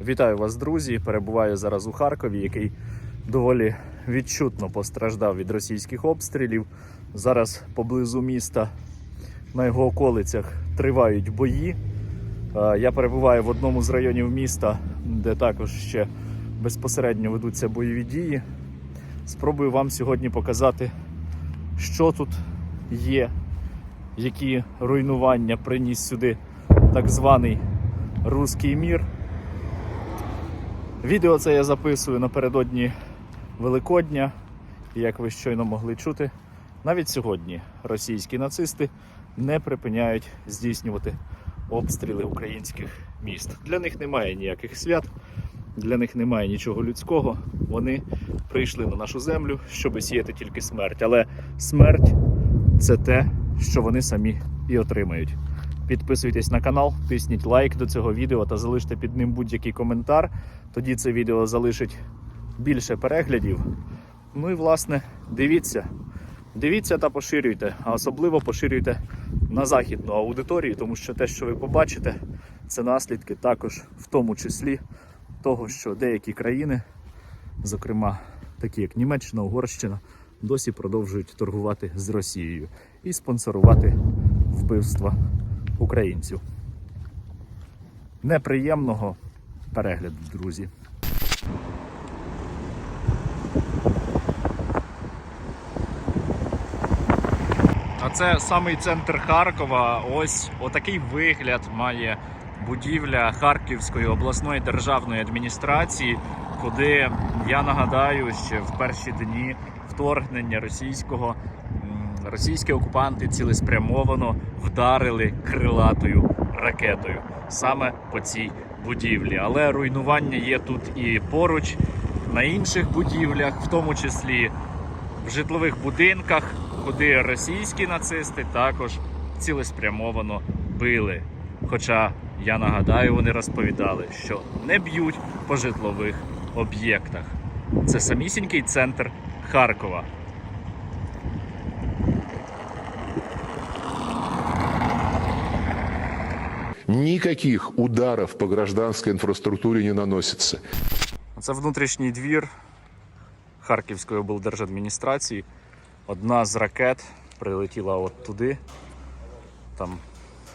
Вітаю вас, друзі! Перебуваю зараз у Харкові, який доволі відчутно постраждав від російських обстрілів. Зараз поблизу міста на його околицях тривають бої. Е, Я перебуваю в одному з районів міста, де також ще безпосередньо ведуться бойові дії. Спробую вам сьогодні показати, що тут є, які руйнування приніс сюди так званий руський мір. Відео це я записую напередодні Великодня. І як ви щойно могли чути, навіть сьогодні російські нацисти не припиняють здійснювати обстріли українських міст. Для них немає ніяких свят, для них немає нічого людського. Вони прийшли на нашу землю, щоб сіяти тільки смерть. Але смерть це те, що вони самі і отримають. Підписуйтесь на канал, тисніть лайк до цього відео та залиште під ним будь-який коментар. Тоді це відео залишить більше переглядів. Ну і власне, дивіться. Дивіться та поширюйте, а особливо поширюйте на західну аудиторію, тому що те, що ви побачите, це наслідки також, в тому числі того, що деякі країни, зокрема такі як Німеччина, Угорщина, досі продовжують торгувати з Росією і спонсорувати вбивства українців. Неприємного перегляду, друзі. А це самий центр Харкова. Ось отакий вигляд має будівля Харківської обласної державної адміністрації, куди я нагадаю, ще в перші дні вторгнення російського російські окупанти цілеспрямовано вдарили крилатою ракетою саме по цій будівлі. Але руйнування є тут і поруч на інших будівлях, в тому числі в житлових будинках, куди російські нацисти також цілеспрямовано били. Хоча я нагадаю, вони розповідали, що не б'ють по житлових об'єктах. Це самісінький центр Харкова. Никаких ударов по гражданской инфраструктуре не наносится. Це внутрішній двір Харківської облдержадміністрації. Одна з ракет прилетіла от туди. Там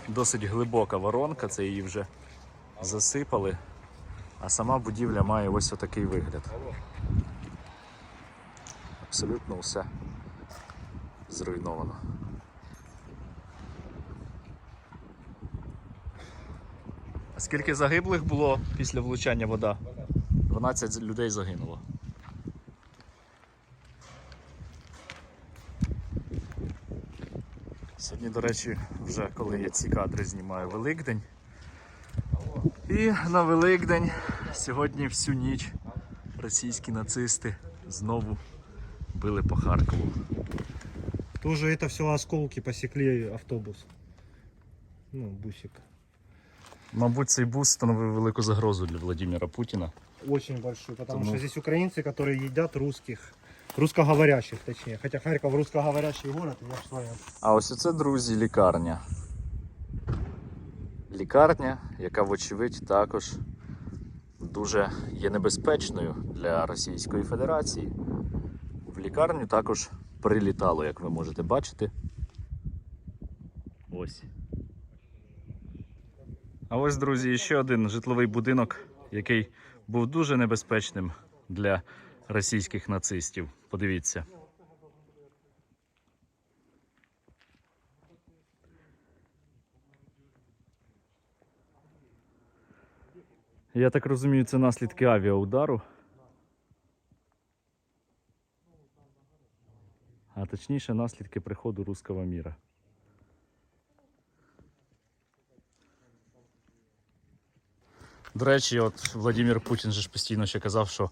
досить глибока воронка, це її вже засипали. А сама будівля має ось отакий вигляд. Абсолютно все зруйновано. Скільки загиблих було після влучання вода? 12 людей загинуло. Сьогодні, до речі, вже коли я ці кадри знімаю Великдень. І на Великдень сьогодні всю ніч російські нацисти знову били по Харкову. Тоже это все осколки посекли автобус. Ну, бусик. Мабуть, цей бус становив велику загрозу для Владимира Путіна. Очень потому Потому- что здесь украинцы, которые едят русских, русскоговорящих точнее. Хотя Харьков русскоговорящий город, я ж знаю. А ось оце, друзі, лікарня. Лікарня, яка, вочевидь, також дуже є небезпечною для Російської Федерації. В лікарню також прилітало, як ви можете бачити. Ось. А ось, друзі, ще один житловий будинок, який був дуже небезпечним для російських нацистів. Подивіться. Я так розумію, це наслідки авіаудару. А точніше, наслідки приходу руського міра. До речі, от Владимир Путін же ж постійно ще казав, що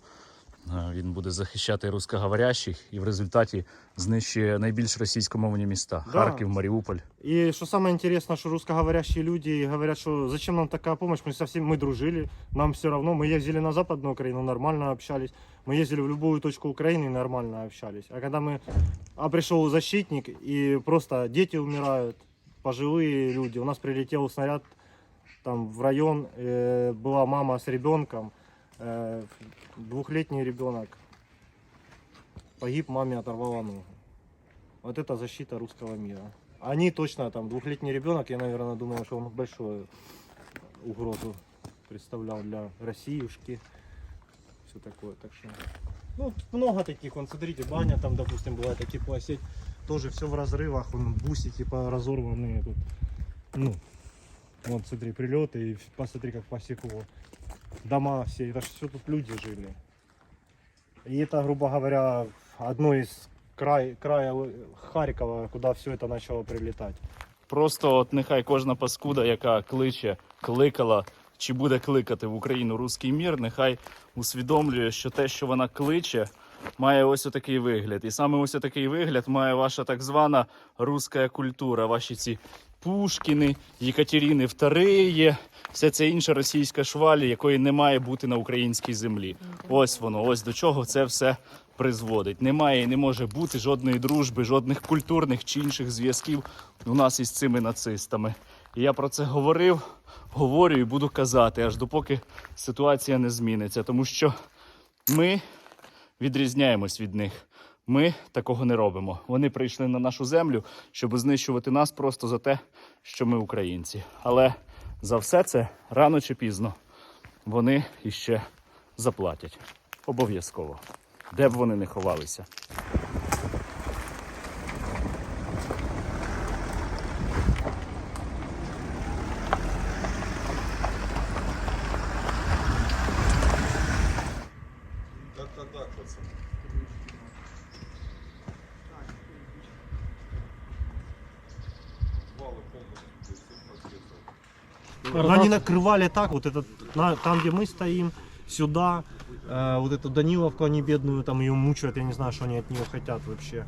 е, він буде захищати русскоговорящих і в результаті знищує найбільш російськомовні міста Да. Харків, Маріуполь. И что самое интересное, что русскоговорящие люди говорят, что зачем нам такая помощь, мы совсем мы дружили, нам все равно, мы ездили на Западную Украину, нормально общались, мы ездили в любую точку Украины, нормально общались. А когда мы, а пришел защитник и просто дети умирают, пожилые люди, у нас прилетел снаряд там в район э, была мама с ребенком, э, двухлетний ребенок погиб, маме оторвала ногу. Вот это защита русского мира. Они точно там, двухлетний ребенок, я, наверное, думаю, что он большую угрозу представлял для Россиюшки. Все такое, так что... Ну, много таких, вон, смотрите, баня там, допустим, бывает, такие пласеть, тоже все в разрывах, вон, бусики по разорванные тут. Ну, вот, смотри, прилеты, и посмотри, как посекло. Дома все, это все тут люди жили. И это, грубо говоря, одно из край, края Харькова, куда все это начало прилетать. Просто от нехай кожна паскуда, яка кличе, кликала чи буде кликати в Україну руський мір, нехай усвідомлює, що те, що вона кличе, має ось отакий вигляд. І саме ось отакий вигляд має ваша так звана руська культура, ваші ці Пушкіни, Єкатеріни II, вся ця інша російська шваль, якої не має бути на українській землі. Ось воно, ось до чого це все призводить. Немає і не може бути жодної дружби, жодних культурних чи інших зв'язків у нас із цими нацистами. І я про це говорив, говорю і буду казати, аж допоки ситуація не зміниться. Тому що ми відрізняємось від них. Ми такого не робимо. Вони прийшли на нашу землю, щоб знищувати нас просто за те, що ми українці. Але за все це рано чи пізно вони іще заплатять. Обов'язково. Де б вони не ховалися. Они накрывали так, вот этот, на- там, где мы стоим, сюда, э, вот эту Даниловку, они бедную, там ее мучают, я не знаю, что они от нее хотят вообще.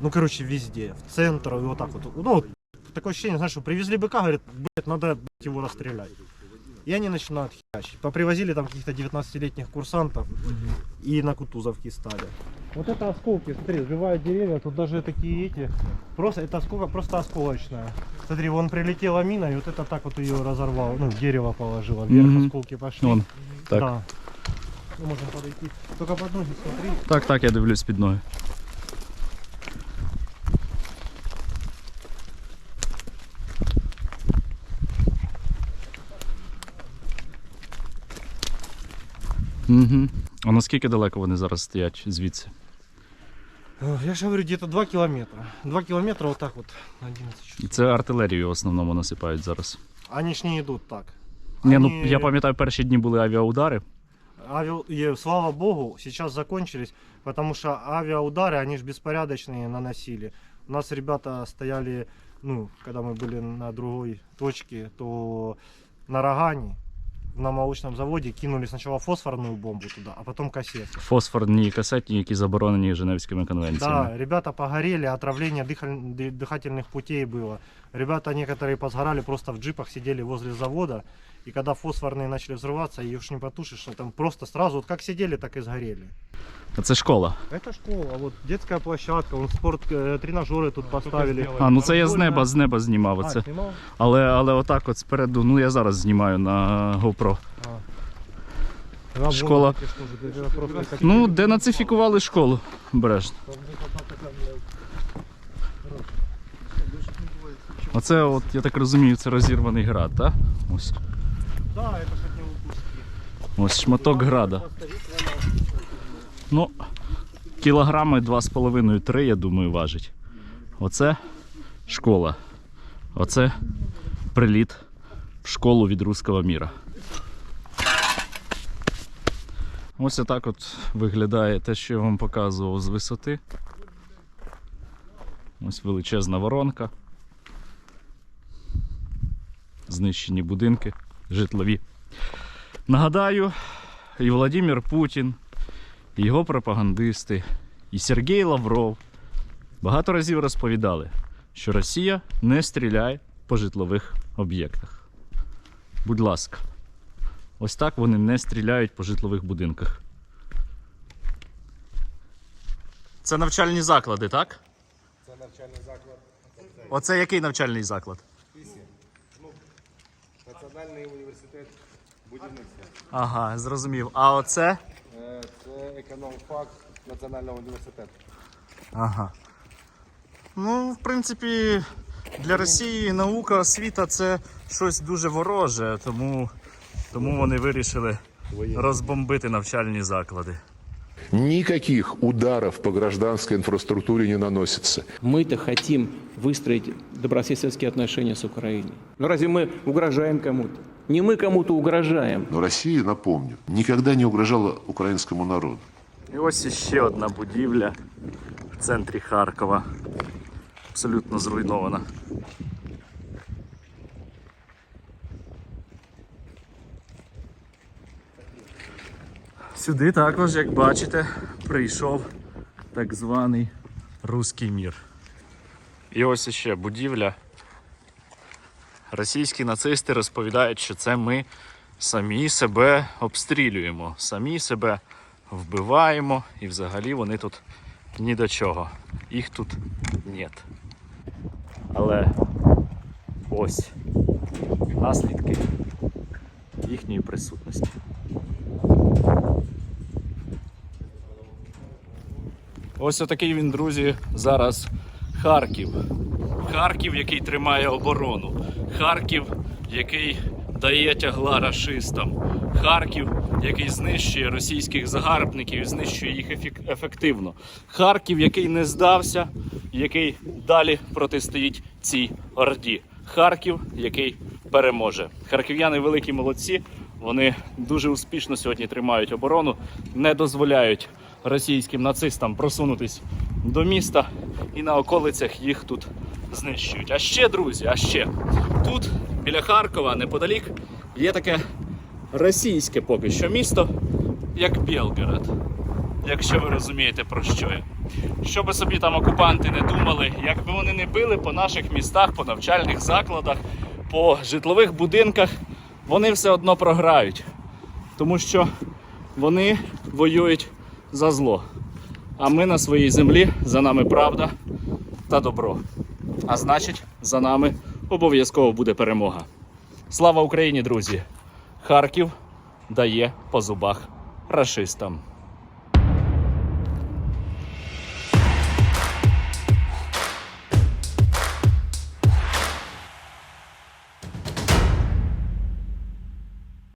Ну, короче, везде, в центр, и вот так вот. Ну, вот такое ощущение, знаешь, что привезли быка, говорят, блядь, надо блядь, его расстрелять. И они начинают херачить. Попривозили там каких-то 19-летних курсантов и на Кутузовки стали. Вот это осколки, смотри, сбивают деревья, тут даже такие эти, просто, это осколка просто осколочная. Смотри, вон прилетела мина, и вот это так вот ее разорвало, ну, дерево положило, вверх Мгм. осколки пошли. Вон, так. Да. Ну, можем подойти. Только под ноги смотри. Так, так, я дивлюсь під ноги. Угу. А наскільки далеко вони зараз стоять звідси? Ох, Я же говорю, где-то 2 километра. 2 километра вот так вот, на 11 І часов. це артилерію в основному насипають зараз. Они ж не идут так. Ні, ну Они- я пам'ятаю, перші дні були авіаудари. Авиа... и, слава богу, сейчас закончились, потому что авиаудары, они же беспорядочные наносили. У нас ребята стояли, ну, когда мы были на другой точке, то на Рогане, на молочном заводе, кинули сначала фосфорную бомбу туда, а потом кассету. Фосфорні касетні, які заборонені Женевськими конвенціями. Да, ребята погорели, отравление дыхаль- ды- дыхательных путей было. Ребята некоторые позгорали, просто в джипах сидели возле завода. И когда фосфорные начали взрываться, ее ж не потушишь, что там просто сразу, вот как сидели, так и сгорели. А це школа. Это школа, вот детская площадка, вон спорт, э, тренажеры тут поставили. А, ну це я з Футбольная- неба, з неба знімав А, оце. снимал? Але, але отак от спереду, ну я зараз знімаю на GoPro. А. Да, Школа. вон эти что же, это просто как- Ну, денацифікували школу. Бережно. Оце, от, я так розумію, це розірваний град, так? Ось. Да, это ж от него куски. Ось шматок града. Ну, кілограми 2,5-3, я думаю, важить. Оце школа. Оце приліт в школу від руського міра. Ось отак от виглядає те, що я вам показував з висоти. Ось величезна воронка. Знищені будинки житлові. Нагадаю, і Владимир Путін, і його пропагандисти, і Сергій Лавров багато разів розповідали, що Росія не стріляє по житлових об'єктах. Будь ласка, ось так вони не стріляють по житлових будинках. Це навчальні заклади, так? Це навчальний заклад. Оце який навчальний заклад? Національний університет будівництва. Ага, зрозумів. А оце? Е, Це економфак Національного університету. Ага. Ну, в принципі, для Росії наука, освіта це щось дуже вороже, тому, тому вони вирішили розбомбити навчальні заклади. Никаких ударов по гражданской инфраструктуре не наносится. Мы-то хотим выстроить добрососедские отношения с Украиной. Но разве мы угрожаем кому-то? Не мы кому-то угрожаем. Но Россия, напомню, никогда не угрожала украинскому народу. І ось іще одна будівля в центрі Харкова. Абсолютно зруйнована. Сюди також, як бачите, прийшов так званий Руський мір. І ось іще будівля. Російські нацисти розповідають, що це ми самі себе обстрілюємо, самі себе вбиваємо, і взагалі вони тут ні до чого. Їх тут нет. Але ось наслідки їхньої присутності. Ось отакий він, друзі, зараз Харків. Харків, який тримає оборону. Харків, який дає тягла рашистам. Харків, який знищує російських загарбників знищує їх ефективно. Харків, який не здався, який далі протистоїть цій орді. Харків, який переможе. Харків'яни великі молодці. Вони дуже успішно сьогодні тримають оборону, не дозволяють російським нацистам просунутись до міста і на околицях їх тут знищують. А ще, друзі, а ще тут, біля Харкова, неподалік, є таке російське поки що місто, як Білгород. Якщо ви розумієте про що я. Що би собі там окупанти не думали, якби вони не били по наших містах, по навчальних закладах, по житлових будинках, вони все одно програють. Тому що вони воюють за зло. А ми на своїй землі за нами правда та добро. А значить, за нами обов'язково буде перемога. Слава Україні, друзі! Харків дає по зубах рашистам.